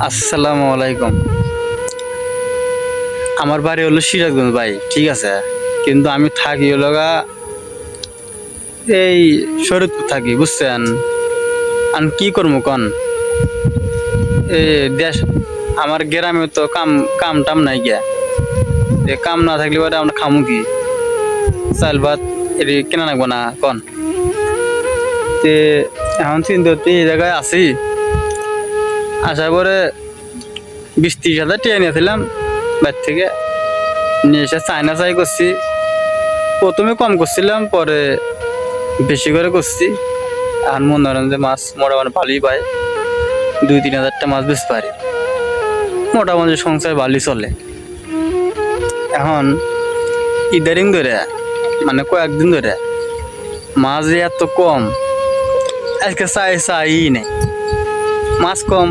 আসসালামু আলাইকুম। আমার বাড়ি হলো সিরাজগঞ্জ ভাই, ঠিক আছে? কিন্তু আমি থাকি হলো এই শরীরপুর থাকি, বুঝছেন? আমি কি করব কন? এই দেশ, আমার গ্রামে তো কাম কাম টাম নাই গিয়া কাম না থাকলে পরে আমরা খামু কি? চাল ভাত এটি কেনা লাগবো না, কন? তে এখন চিন্তা এই জায়গায় আছি। আসার পরে বিশ ত্রিশ হাজার টিয়া নিয়েছিলাম বাইর থেকে। নিয়ে এসে চায়না চাই করছি। প্রথমে কম করছিলাম, পরে বেশি করে করছি। আর মনে করেন যে মাছ মোটামুটি ভালোই পায় দুই, তিন হাজারটা মাছ বেশ পারি। মোটামুটি সংসার ভালোই চলে। এখন ইদারিং ধরে মানে কয়েকদিন ধরে, মাছ এত কম, আজকে চাই চাই নেই। মাছ কম।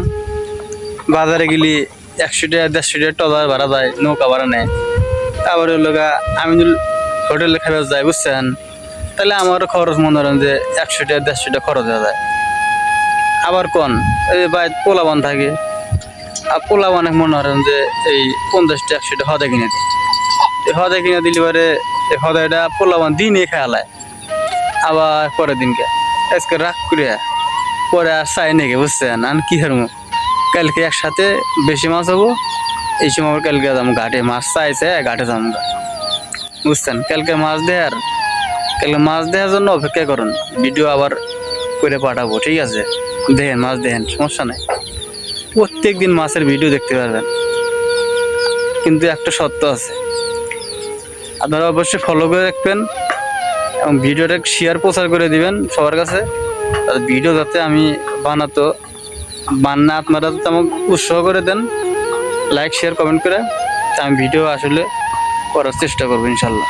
বাজারে গেলি একশো টাকা, দেড়শো টাকা টলার ভাড়া যায় নৌকা ভাড়া নেয়। হলো গা আমি হোটেলে খাবার যাই বুঝছেন? তাহলে আমারও খরচ মনে করেন যে একশো টাকা, দেড়শো টাকা খরচ হয়ে যায়। আবার কোন? এই বাই পোলাবান থাকে। আর পোলাবান মনে করেন যে এই পঞ্চাশটা একশো টাকা হদা কিনে দিই এই হদা কিনে দিলে পরে এই হদাটা পোলাবান দিনই খেয়ালায় আবার পরের দিনকে, আজকে রাগ করে পরে আর চাই নাকি, বুঝছেন? আমি কি হারমো কালকে একসাথে বেশি মাছ হব। এই সময় কালকে যাব, ঘাটে মাছ চাইছে, ঘাটে যাব। বুঝছেন? কালকে মাছ দেয়ার, কালকে মাছ দেওয়ার জন্য অপেক্ষা করুন। ভিডিও আবার করে পাঠাবো, ঠিক আছে? দেখেন, মাছ দেখেন, সমস্যা নেই। প্রত্যেক দিন মাছের ভিডিও দেখতে পারবেন। কিন্তু একটা সত্য আছে। আপনারা অবশ্যই ফলো করে রাখবেন এবং ভিডিওটা শেয়ার প্রচার করে দিবেন সবার কাছে। ভিডিও যাতে আমি বানাতো বান্না আপনারা তো আমাকে উৎসাহ করে দেন লাইক শেয়ার কমেন্ট করে। আমি ভিডিও আসলে করার চেষ্টা করব ইনশাল্লাহ।